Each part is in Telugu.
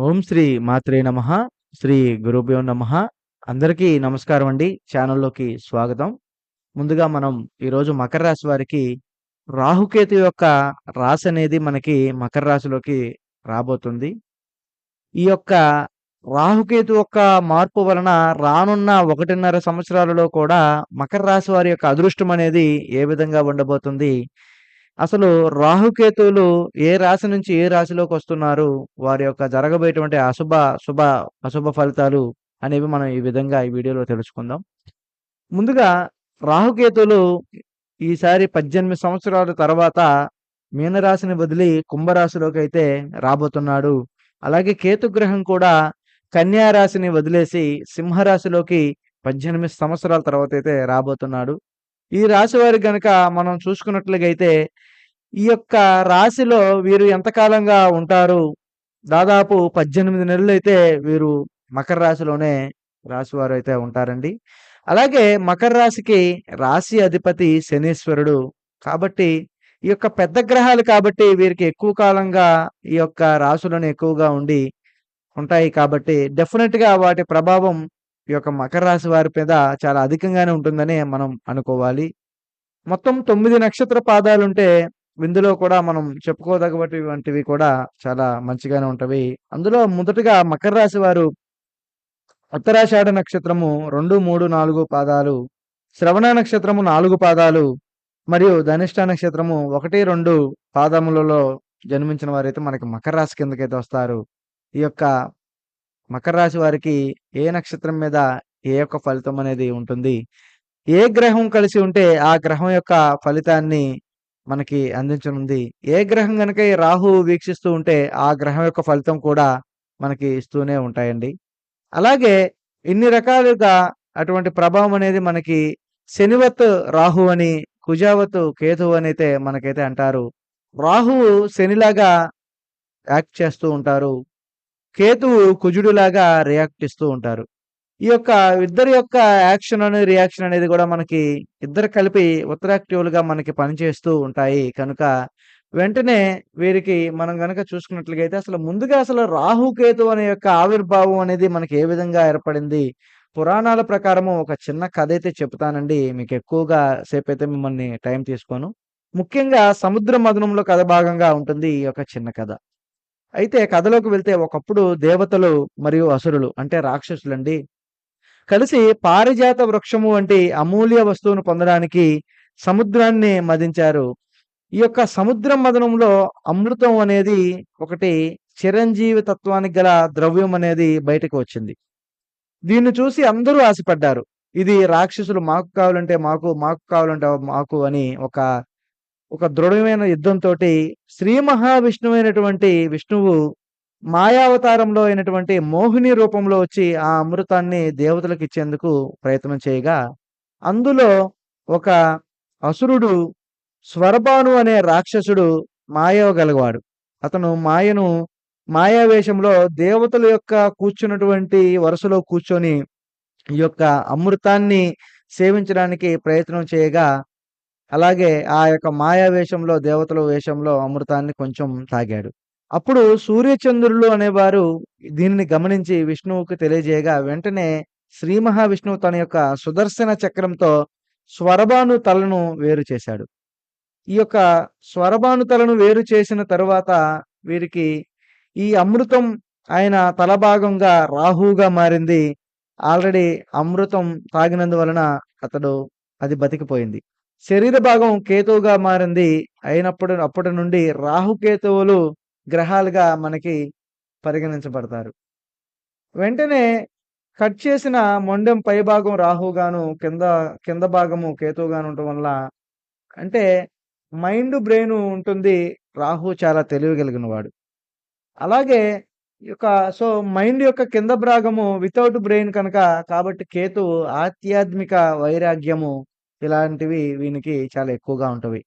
ఓం శ్రీ మాత్రే నమ శ్రీ గురుభ్యో నమ. అందరికీ నమస్కారం అండి. ఛానల్లోకి స్వాగతం. ముందుగా మనం ఈరోజు మకర రాశి వారికి రాహుకేతు యొక్క రాశి అనేది మనకి మకర రాశిలోకి రాబోతుంది. ఈ యొక్క రాహుకేతు యొక్క మార్పు వలన రానున్న ఒకటిన్నర సంవత్సరాలలో కూడా మకర రాశి వారి యొక్క అదృష్టం అనేది ఏ విధంగా ఉండబోతుంది? అసలు రాహుకేతువులు ఏ రాశి నుంచి ఏ రాశిలోకి వస్తున్నారు? వారి యొక్క జరగబోయేటువంటి అశుభ శుభ అశుభ ఫలితాలు అనేవి మనం ఈ విధంగా ఈ వీడియోలో తెలుసుకుందాం. ముందుగా రాహుకేతువులు ఈసారి పద్దెనిమిది సంవత్సరాల తర్వాత మీనరాశిని వదిలి కుంభరాశిలోకి అయితే రాబోతున్నాడు. అలాగే కేతుగ్రహం కూడా కన్యా రాశిని వదిలేసి సింహరాశిలోకి పద్దెనిమిది సంవత్సరాల తర్వాత అయితే రాబోతున్నాడు. ఈ రాశి వారి గనక మనం చూసుకున్నట్లుగా అయితే ఈ యొక్క రాశిలో వీరు ఎంతకాలంగా ఉంటారు? దాదాపు పద్దెనిమిది నెలలు అయితే వీరు మకర రాశిలోనే రాశి వారు అయితే ఉంటారండి. అలాగే మకర రాశికి రాశి అధిపతి శనీశ్వరుడు. కాబట్టి ఈ యొక్క పెద్ద గ్రహాలు కాబట్టి వీరికి ఎక్కువ కాలంగా ఈ యొక్క రాశులను ఎక్కువగా ఉండి ఉంటాయి కాబట్టి డెఫినెట్గా వాటి ప్రభావం ఈ యొక్క మకర రాశి వారి మీద చాలా అధికంగానే ఉంటుందని మనం అనుకోవాలి. మొత్తం తొమ్మిది నక్షత్ర పాదాలు ఉంటే ఇందులో కూడా మనం చెప్పుకోదగ్గటువంటివి కూడా చాలా మంచిగానే ఉంటవి. అందులో మొదటగా మకర రాశి వారు ఉత్తరాషాఢ నక్షత్రము రెండు మూడు నాలుగు పాదాలు శ్రవణ నక్షత్రము నాలుగు పాదాలు మరియు ధనిష్ట నక్షత్రము ఒకటి రెండు పాదములలో జన్మించిన వారైతే మనకి మకర రాశి కిందకైతే వస్తారు. ఈ యొక్క మకర రాశి వారికి ఏ నక్షత్రం మీద ఏ యొక్క ఫలితం అనేది ఉంటుంది? ఏ గ్రహం కలిసి ఉంటే ఆ గ్రహం యొక్క ఫలితాన్ని మనకి అందించనుంది? ఏ గ్రహం కనుక ఈ రాహు వీక్షిస్తూ ఉంటే ఆ గ్రహం యొక్క ఫలితం కూడా మనకి ఇస్తూనే ఉంటాయండి. అలాగే ఇన్ని రకాలుగా అటువంటి ప్రభావం అనేది మనకి శనివత్ రాహు అని కుజావత్ కేతు అని అయితే మనకైతే అంటారు. రాహువు శనిలాగా యాక్ట్ చేస్తూ ఉంటారు. కేతువు కుజుడులాగా రియాక్ట్ ఇస్తూ ఉంటారు. ఈ యొక్క ఇద్దరి యొక్క యాక్షన్ అనే రియాక్షన్ అనేది కూడా మనకి ఇద్దరు కలిపి ఉత్తరాక్టివ్లుగా మనకి పనిచేస్తూ ఉంటాయి. కనుక వెంటనే వీరికి మనం కనుక చూసుకున్నట్లుగైతే అసలు ముందుగా అసలు రాహుకేతు అనే యొక్క ఆవిర్భావం అనేది మనకి ఏ విధంగా ఏర్పడింది? పురాణాల ప్రకారము ఒక చిన్న కథ అయితే చెప్తానండి మీకు ఎక్కువగా సేపు అయితే మిమ్మల్ని టైం తీసుకోను. ముఖ్యంగా సముద్ర మదనంలో కథ భాగంగా ఉంటుంది ఈ యొక్క చిన్న కథ. అయితే కథలోకి వెళ్తే ఒకప్పుడు దేవతలు మరియు అసురులు అంటే రాక్షసులండి. కలిసి పారిజాత వృక్షము వంటి అమూల్య వస్తువును పొందడానికి సముద్రాన్ని మదించారు. ఈ యొక్క సముద్రం మదనంలో అమృతం అనేది ఒకటి చిరంజీవి తత్వానికి గల ద్రవ్యం అనేది బయటకు వచ్చింది. దీన్ని చూసి అందరూ ఆశపడ్డారు. ఇది రాక్షసులు మాకు కావాలంటే మాకు మాకు కావాలంటే మాకు అని ఒక ఒక దృఢమైన యుద్ధంతో శ్రీ మహావిష్ణువైనటువంటి విష్ణువు మాయావతారంలో అయినటువంటి మోహిని రూపంలో వచ్చి ఆ అమృతాన్ని దేవతలకు ఇచ్చేందుకు ప్రయత్నం చేయగా అందులో ఒక అసురుడు స్వరభాను అనే రాక్షసుడు మాయవగలవాడు అతను మాయను మాయావేషంలో దేవతల యొక్క కూర్చున్నటువంటి వరుసలో కూర్చొని ఈ యొక్క అమృతాన్ని సేవించడానికి ప్రయత్నం చేయగా అలాగే ఆ యొక్క మాయా వేషంలో దేవతల వేషంలో అమృతాన్ని కొంచెం తాగాడు. అప్పుడు సూర్యచంద్రులు అనేవారు దీనిని గమనించి విష్ణువుకు తెలియజేయగా వెంటనే శ్రీ మహావిష్ణువు తన యొక్క సుదర్శన చక్రంతో స్వరభాను తలను వేరు చేశాడు. ఈ యొక్క స్వరభాను తలను వేరు చేసిన తరువాత వీరికి ఈ అమృతం ఆయన తల భాగంగా రాహుగా మారింది. ఆల్రెడీ అమృతం తాగినందువలన అతడు అది బతికిపోయింది. శరీర భాగం కేతువుగా మారింది. అయినప్పుడు అప్పటి నుండి రాహుకేతువులు గ్రహాలుగా మనకి పరిగణించబడతారు. వెంటనే కట్ చేసిన మొండెం పై భాగం రాహుగాను కింద కింద భాగము కేతువుగాను ఉండటం వల్ల అంటే మైండ్ బ్రెయిన్ ఉంటుంది. రాహు చాలా తెలివి వాడు అలాగే యొక్క సో మైండ్ యొక్క కింద భాగము వితౌట్ బ్రెయిన్ కనుక కాబట్టి కేతువు ఆధ్యాత్మిక వైరాగ్యము ఇలాంటివి వీనికి చాలా ఎక్కువగా ఉంటవి.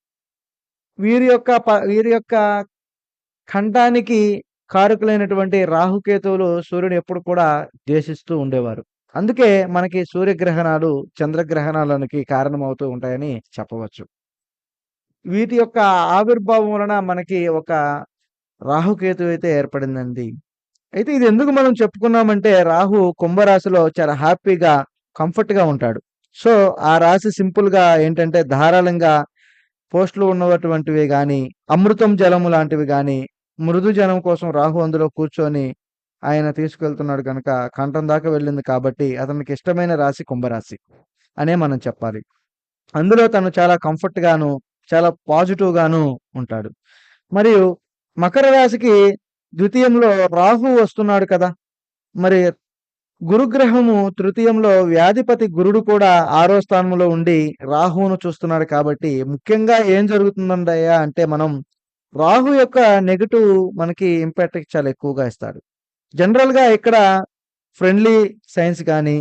వీరి యొక్క ప వీరి యొక్క ఖండానికి కారకులైనటువంటి రాహుకేతువులు సూర్యుడు ఎప్పుడు కూడా ద్వేషిస్తూ ఉండేవారు. అందుకే మనకి సూర్యగ్రహణాలు చంద్రగ్రహణాలకి కారణమవుతూ ఉంటాయని చెప్పవచ్చు. వీటి యొక్క ఆవిర్భావం వలన మనకి ఒక రాహుకేతు అయితే ఏర్పడిందండి. అయితే ఇది ఎందుకు మనం చెప్పుకున్నామంటే రాహు కుంభరాశిలో చాలా హ్యాపీగా కంఫర్ట్‌గా ఉంటాడు. సో, ఆ రాశి సింపుల్‌గా ఏంటంటే ధారాళంగా పోస్టులు ఉన్నటువంటివి కానీ అమృతం జలము లాంటివి కానీ మృదు జలం కోసం రాహు అందులో కూర్చొని ఆయన తీసుకెళ్తున్నాడు కనుక కంఠం దాకా వెళ్ళింది కాబట్టి అతనికి ఇష్టమైన రాశి కుంభరాశి అనే మనం చెప్పాలి. అందులో తను చాలా కంఫర్ట్‌గాను, చాలా పాజిటివ్‌గాను ఉంటాడు. మరియు మకర రాశికి ద్వితీయంలో రాహు వస్తున్నాడు కదా! మరి గురుగ్రహము తృతీయంలో వ్యాధిపతి గురుడు కూడా ఆరో స్థానంలో ఉండి రాహువును చూస్తున్నాడు కాబట్టి ముఖ్యంగా ఏం జరుగుతుందండయ్యా అంటే మనం రాహు యొక్క నెగిటివ్ మనకి ఇంపాక్ట్ చాలా ఎక్కువగా ఇస్తాడు. జనరల్‌గా ఇక్కడ ఫ్రెండ్లీ సైన్స్ కానీ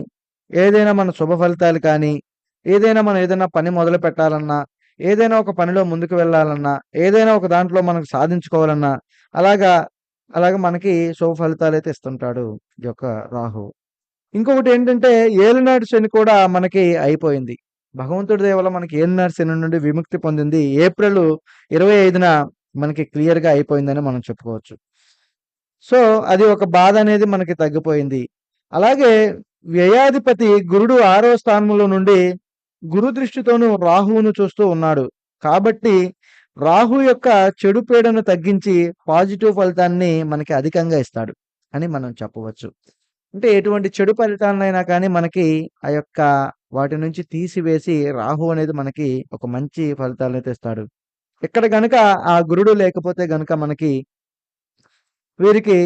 ఏదైనా మన శుభ ఫలితాలు కానీ, ఏదైనా మనం ఏదైనా పని మొదలు పెట్టాలన్నా, ఏదైనా ఒక పనిలో ముందుకు వెళ్ళాలన్నా, ఏదైనా ఒక దాంట్లో మనకు సాధించుకోవాలన్నా అలాగా, అలాగా మనకి శుభ ఫలితాలు అయితే ఇస్తుంటాడు ఈ యొక్క రాహు ఇంకొకటి ఏంటంటే ఏలినాటి శని కూడా మనకి అయిపోయింది. భగవంతుడి దేవల మనకి ఏలినాటి శని నుండి విముక్తి పొందింది ఏప్రిల్ 25న మనకి క్లియర్‌గా అయిపోయిందని మనం చెప్పుకోవచ్చు. సో, అది ఒక బాధ అనేది మనకి తగ్గిపోయింది. అలాగే వ్యయాధిపతి గురుడు ఆరో స్థానంలో నుండి గురు దృష్టితోను రాహువును చూస్తూ ఉన్నాడు. కాబట్టి రాహు యొక్క చెడు పీడను తగ్గించి పాజిటివ్ ఫలితాన్ని మనకి అధికంగా ఇస్తాడు అని మనం చెప్పవచ్చు. అంటే ఎటువంటి చెడు ఫలితాలనైనా కానీ మనకి ఆ యొక్క వాటి నుంచి తీసివేసి రాహు అనేది మనకి ఒక మంచి ఫలితాలను ఇస్తాడు. ఇక్కడ గనుక ఆ గురుడు లేకపోతే గనుక మనకి వీరికి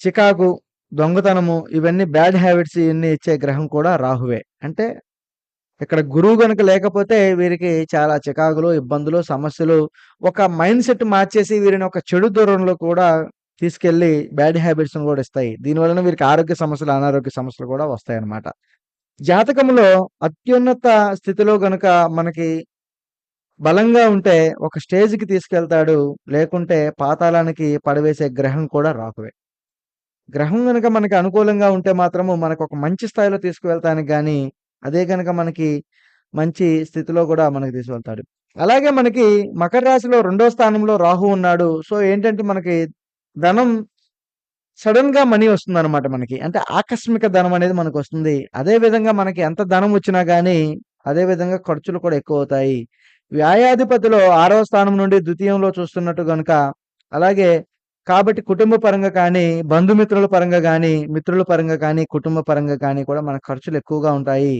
చికాకు, దొంగతనము ఇవన్నీ బ్యాడ్ హ్యాబిట్స్ ఇవన్నీ ఇచ్చే గ్రహం కూడా రాహువే. అంటే ఇక్కడ గురువు గనుక లేకపోతే వీరికి చాలా చికాకులు, ఇబ్బందులు, సమస్యలు ఒక మైండ్ సెట్ మార్చేసి వీరిని ఒక చెడు దూరంలో కూడా తీసుకెళ్ళి బ్యాడ్ హ్యాబిట్స్‌ని కూడా ఇస్తాయి. దీనివలన వీరికి ఆరోగ్య సమస్యలు, అనారోగ్య సమస్యలు కూడా వస్తాయన్నమాట. జాతకంలో అత్యున్నత స్థితిలో గనుక మనకి బలంగా ఉంటే ఒక స్టేజ్‌కి తీసుకెళ్తాడు. లేకుంటే పాతాళానికి పడవేసే గ్రహం కూడా రాహువే. గ్రహం కనుక మనకి అనుకూలంగా ఉంటే మాత్రము మనకు ఒక మంచి స్థాయిలో తీసుకువెళ్తానికి కానీ అదే గనక మనకి మంచి స్థితిలో కూడా మనకి తీసుకెళ్తాడు. అలాగే మనకి మకర రాశిలో రెండో స్థానంలో రాహు ఉన్నాడు. సో, ఏంటంటే మనకి ధనం సడెన్‌గా మనీ వస్తుందన్నమాట మనకి. అంటే ఆకస్మిక ధనం అనేది మనకు వస్తుంది అదే విధంగా మనకి ఎంత ధనం వచ్చినా కానీ అదే విధంగా ఖర్చులు కూడా ఎక్కువ అవుతాయి వ్యాయాధిపతిలో ఆరవ స్థానం నుండి ద్వితీయంలో చూస్తున్నట్టు కనుక అలాగే కాబట్టి కుటుంబ పరంగా కానీ, బంధుమిత్రుల పరంగా కానీ మిత్రుల పరంగా కానీ, కుటుంబ పరంగా కానీ కూడా మన ఖర్చులు ఎక్కువగా ఉంటాయి.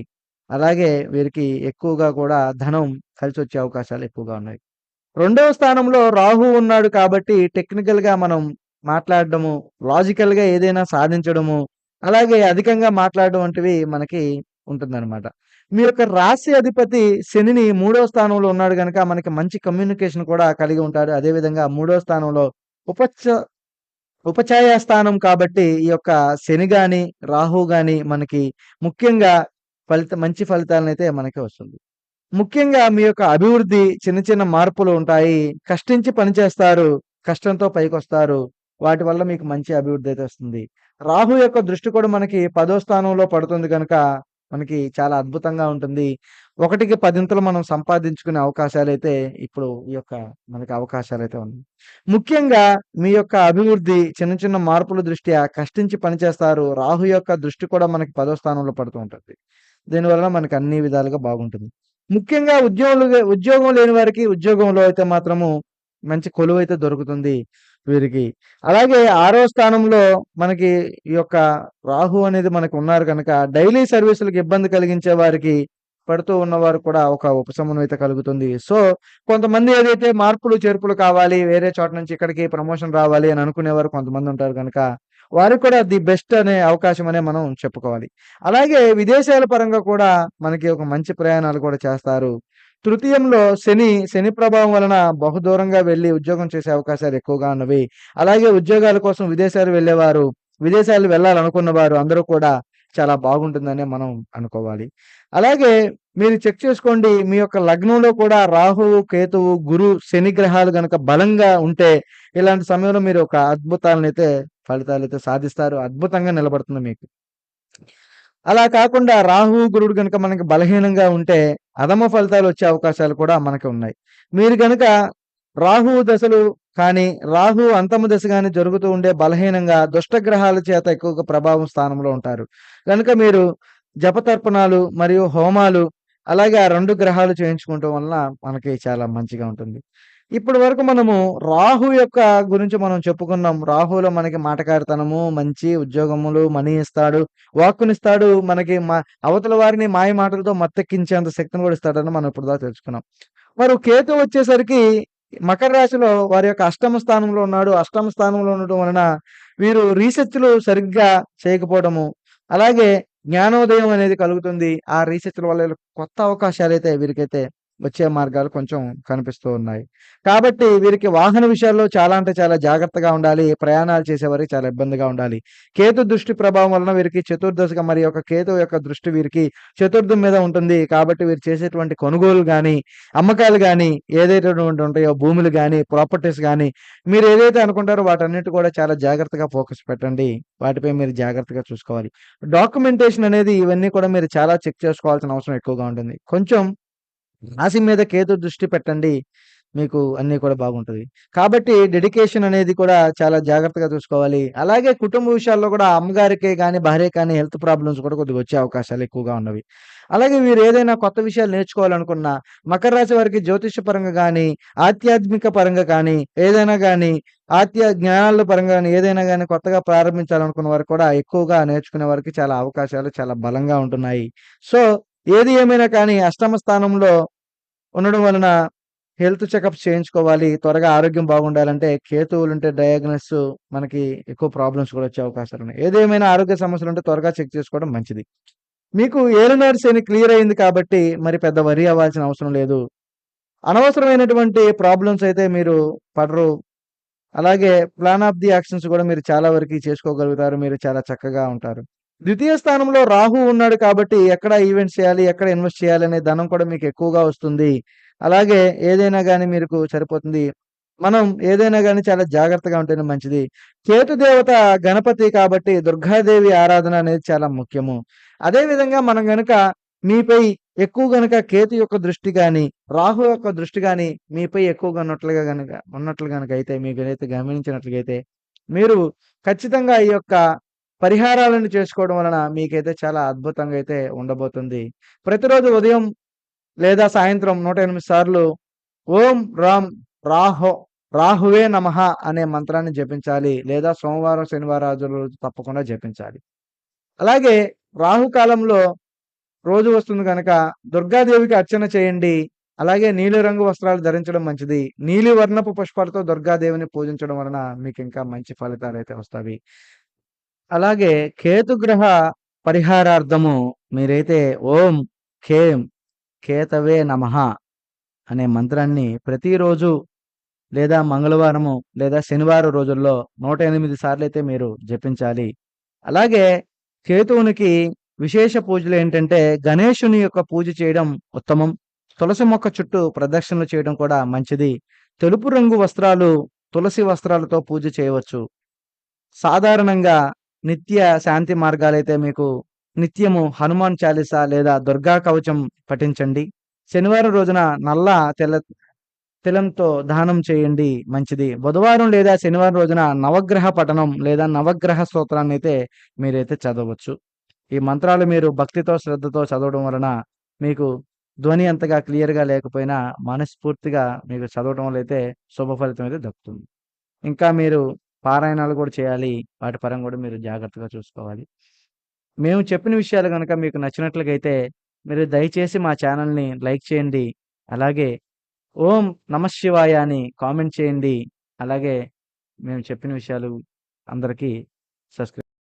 అలాగే వీరికి ఎక్కువగా కూడా ధనం కలిసి వచ్చే అవకాశాలు ఎక్కువగా ఉన్నాయి. రెండవ స్థానంలో రాహు ఉన్నాడు కాబట్టి టెక్నికల్‌గా మనం మాట్లాడడము, లాజికల్‌గా ఏదైనా సాధించడము, అలాగే అధికంగా మాట్లాడడం వంటివి మనకి ఉంటుందన్నమాట. మీ యొక్క రాశి అధిపతి శనిని మూడో స్థానంలో ఉన్నాడు కనుక మనకి మంచి కమ్యూనికేషన్ కూడా కలిగి ఉంటాడు. అదేవిధంగా మూడో స్థానంలో ఉపచ ఉపచాయ స్థానం కాబట్టి ఈ యొక్క శని గాని, రాహు గాని మనకి ముఖ్యంగా ఫలిత మంచి ఫలితాలనైతే మనకి వస్తుంది. ముఖ్యంగా మీ యొక్క అభివృద్ధి చిన్న చిన్న మార్పులు ఉంటాయి. కష్టించి పని చేస్తారు. కష్టంతో పైకొస్తారు. వాటి వల్ల మీకు మంచి అభివృద్ధి అయితే వస్తుంది. రాహు యొక్క దృష్టి కూడా మనకి పదో స్థానంలో పడుతుంది కనుక మనకి చాలా అద్భుతంగా ఉంటుంది. ఒకటికి పదింతలు మనం సంపాదించుకునే అవకాశాలు అయితే ఇప్పుడు ఈ యొక్క మనకి అవకాశాలు అయితే ఉన్నాయి. ముఖ్యంగా మీ యొక్క అభివృద్ధి చిన్న చిన్న మార్పుల దృష్ట్యా కష్టించి పని చేస్తారు. రాహు యొక్క దృష్టి కూడా మనకి పదో స్థానంలో పడుతూ ఉంటుంది. దీనివల్ల మనకి అన్ని విధాలుగా బాగుంటుంది. ముఖ్యంగా ఉద్యోగులు ఉద్యోగం లేని వారికి ఉద్యోగంలో అయితే మాత్రము మంచి కొలువైతే దొరుకుతుంది వీరికి. అలాగే ఆరో స్థానంలో మనకి ఈ యొక్క రాహు అనేది మనకు ఉన్నారు కనుక డైలీ సర్వీసులకు ఇబ్బంది కలిగించే వారికి పడుతూ ఉన్నవారు కూడా ఒక ఉపశమనం అయితే కలుగుతుంది. సో, కొంతమంది ఏదైతే మార్పులు, చేర్పులు కావాలి, వేరే చోట నుంచి ఇక్కడికి ప్రమోషన్ రావాలి అని అనుకునేవారు కొంతమంది ఉంటారు కనుక వారికి కూడా ది బెస్ట్ అనే అవకాశం అనే మనం చెప్పుకోవాలి. అలాగే విదేశాల పరంగా కూడా మనకి ఒక మంచి ప్రయాణాలు కూడా చేస్తారు. తృతీయంలో శని, శని ప్రభావం వలన బహుదూరంగా వెళ్ళి ఉద్యోగం చేసే అవకాశాలు ఎక్కువగా ఉన్నవి. అలాగే ఉద్యోగాల కోసం విదేశాలు వెళ్ళేవారు, విదేశాలు వెళ్ళాలనుకున్న వారు అందరూ కూడా చాలా బాగుంటుందనే మనం అనుకోవాలి. అలాగే మీరు చెక్ చేసుకోండి మీ యొక్క లగ్నంలో కూడా రాహువు, కేతువు, గురు, శని గ్రహాలు గనక బలంగా ఉంటే ఇలాంటి సమయంలో మీరు ఒక అద్భుతాలనైతే ఫలితాలైతే సాధిస్తారు. అద్భుతంగా నిలబడుతుంది మీకు. అలా కాకుండా రాహు, గురుడు గనుక మనకి బలహీనంగా ఉంటే అధమ ఫలితాలు వచ్చే అవకాశాలు కూడా మనకి ఉన్నాయి. మీరు కనుక రాహు దశలు కానీ రాహు అంతమ దశ కానీ జరుగుతూ ఉండే బలహీనంగా దుష్టగ్రహాల చేత ఎక్కువగా ప్రభావం స్థానంలో ఉంటారు కనుక మీరు జపతర్పణాలు మరియు హోమాలు అలాగే ఆ రెండు గ్రహాలు చేయించుకోవటం వలన మనకి చాలా మంచిగా ఉంటుంది ఇప్పటి వరకు మనము రాహు యొక్క గురించి మనం చెప్పుకున్నాం. రాహులో మనకి మాటకారితనము మంచి ఉద్యోగములు మనీ ఇస్తాడు వాక్కునిస్తాడు మనకి మా అవతల వారిని మాయ మాటలతో మత్తెక్కించేంత శక్తిని కూడా ఇస్తాడని మనం ఇప్పుడు దాకా తెలుసుకున్నాం. మరి కేతు వచ్చేసరికి మకర రాశిలో వారి యొక్క అష్టమ స్థానంలో ఉన్నాడు. అష్టమ స్థానంలో ఉండటం వలన వీరు రీసెర్చ్లు సరిగ్గా చేయకపోవడము అలాగే జ్ఞానోదయం అనేది కలుగుతుంది. ఆ రీసెర్చ్ల వల్ల కొత్త అవకాశాలు అయితే వీరికైతే వచ్చే మార్గాలు కొంచెం కనిపిస్తూ ఉన్నాయి. కాబట్టి వీరికి వాహన విషయాల్లో చాలా అంటే చాలా జాగ్రత్తగా ఉండాలి. ప్రయాణాలు చేసేవారికి చాలా ఇబ్బందిగా ఉండాలి. కేతు దృష్టి ప్రభావం వలన వీరికి చతుర్దశగా మరి యొక్క కేతు యొక్క దృష్టి వీరికి చతుర్థం మీద ఉంటుంది. కాబట్టి వీరు చేసేటువంటి కొనుగోలు కానీ అమ్మకాలు కానీ ఏదైతే ఉంటాయో భూములు కానీ ప్రాపర్టీస్ కానీ మీరు ఏదైతే అనుకుంటారో వాటన్నిటి కూడా చాలా జాగ్రత్తగా ఫోకస్ పెట్టండి. వాటిపై మీరు జాగ్రత్తగా చూసుకోవాలి. డాక్యుమెంటేషన్ అనేది ఇవన్నీ కూడా మీరు చాలా చెక్ చేసుకోవాల్సిన అవసరం ఎక్కువగా ఉంటుంది. కొంచెం రాశి మీద కేతు దృష్టి పెట్టండి. మీకు అన్నీ కూడా బాగుంటుంది. కాబట్టి డెడికేషన్ అనేది కూడా చాలా జాగ్రత్తగా చూసుకోవాలి. అలాగే కుటుంబ విషయాల్లో కూడా అమ్మగారికి కానీ భార్య కానీ హెల్త్ ప్రాబ్లమ్స్ కూడా కొద్దిగా వచ్చే అవకాశాలు ఎక్కువగా ఉన్నవి. అలాగే మీరు ఏదైనా కొత్త విషయాలు నేర్చుకోవాలనుకున్నా మకర రాశి వారికి జ్యోతిష పరంగా కానీ ఆధ్యాత్మిక పరంగా కానీ ఏదైనా కానీ ఆత్య జ్ఞానాల పరంగా కానీ ఏదైనా కానీ కొత్తగా ప్రారంభించాలనుకున్న వారు కూడా ఎక్కువగా నేర్చుకునే వారికి చాలా అవకాశాలు చాలా బలంగా ఉంటున్నాయి. సో ఏది ఏమైనా కానీ అష్టమ స్థానంలో ఉండడం వలన హెల్త్ చెకప్ చేయించుకోవాలి త్వరగా ఆరోగ్యం బాగుండాలంటే కేతువులు ఉంటే డయాగ్నోస్ మనకి ఎక్కువ ప్రాబ్లమ్స్ కూడా వచ్చే అవకాశాలు ఉన్నాయి. ఏదేమైనా ఆరోగ్య సమస్యలు ఉంటే త్వరగా చెక్ చేసుకోవడం మంచిది. మీకు ఏలునాడు శని క్లియర్ అయింది కాబట్టి మరి పెద్ద వరి అవ్వాల్సిన అవసరం లేదు. అనవసరమైనటువంటి ప్రాబ్లమ్స్ అయితే మీరు పడరు. అలాగే ప్లాన్ ఆఫ్ ది యాక్షన్స్ కూడా మీరు చాలా వరకు చేసుకోగలుగుతారు. మీరు చాలా చక్కగా ఉంటారు. ద్వితీయ స్థానంలో రాహు ఉన్నాడు కాబట్టి ఎక్కడ ఈవెంట్స్ చేయాలి ఎక్కడ ఇన్వెస్ట్ చేయాలి అనే ధనం కూడా మీకు ఎక్కువగా వస్తుంది. అలాగే ఏదైనా కానీ మీకు సరిపోతుంది. మనం ఏదైనా కానీ చాలా జాగ్రత్తగా ఉంటేనే మంచిది. కేతు దేవత గణపతి కాబట్టి దుర్గాదేవి ఆరాధన అనేది చాలా ముఖ్యము. అదే విధంగా మనం గనుక మీపై ఎక్కువ గనుక కేతు యొక్క దృష్టి కానీ రాహు యొక్క దృష్టి కానీ మీపై ఎక్కువగా ఉన్నట్లుగా గనుక ఉన్నట్లు గనుక అయితే మీకు అయితే గమనించినట్లయితే మీరు ఖచ్చితంగా ఈ యొక్క పరిహారాలను చేసుకోవడం వలన మీకైతే చాలా అద్భుతంగా అయితే ఉండబోతుంది. ప్రతిరోజు ఉదయం లేదా సాయంత్రం నూట ఎనిమిది సార్లు ఓం రామ్ రాహో రాహువే నమః అనే మంత్రాన్ని జపించాలి లేదా సోమవారం శనివారం రోజు తప్పకుండా జపించాలి. అలాగే రాహుకాలంలో రోజు వస్తుంది కనుక దుర్గాదేవికి అర్చన చేయండి. అలాగే నీలిరంగు వస్త్రాలు ధరించడం మంచిది. నీలి వర్ణపు పుష్పాలతో దుర్గాదేవిని పూజించడం వలన మీకు ఇంకా మంచి ఫలితాలు అయితే వస్తాయి. అలాగే కేతుగ్రహ పరిహారార్థము మీరైతే ఓం ఖేం కేతవే నమ అనే మంత్రాన్ని ప్రతిరోజు లేదా మంగళవారము లేదా శనివారం రోజుల్లో నూట ఎనిమిది సార్లు అయితే మీరు జపించాలి. అలాగే కేతువునికి విశేష పూజలు ఏంటంటే గణేషుని యొక్క పూజ చేయడం ఉత్తమం. తులసి మొక్క చుట్టూ ప్రదక్షిణలు చేయడం కూడా మంచిది. తెలుపు రంగు వస్త్రాలు తులసి వస్త్రాలతో పూజ చేయవచ్చు. సాధారణంగా నిత్య శాంతి మార్గాలైతే మీకు నిత్యము హనుమాన్ చాలీస లేదా దుర్గా కవచం పఠించండి. శనివారం రోజున నల్ల తెల్ల తిలంతో దానం చేయండి మంచిది. బుధవారం లేదా శనివారం రోజున నవగ్రహ పఠనం లేదా నవగ్రహ స్తోత్రాన్ని అయితే మీరైతే చదవచ్చు. ఈ మంత్రాలు మీరు భక్తితో శ్రద్ధతో చదవడం వలన మీకు ధ్వని అంతగా క్లియర్గా లేకపోయినా మనస్ఫూర్తిగా మీకు చదవడం వల్ల అయితే శుభ ఫలితం అయితే దక్కుతుంది. ఇంకా మీరు పారాయణాలు కూడా చేయాలి. వాటి పరంగా కూడా మీరు జాగ్రత్తగా చూసుకోవాలి. మేము చెప్పిన విషయాలు కనుక మీకు నచ్చినట్లుగా అయితే మీరు దయచేసి మా ఛానల్ని లైక్ చేయండి. అలాగే ఓం నమశివాయ అని కామెంట్ చేయండి. అలాగే మేము చెప్పిన విషయాలు అందరికీ సబ్స్క్రైబ్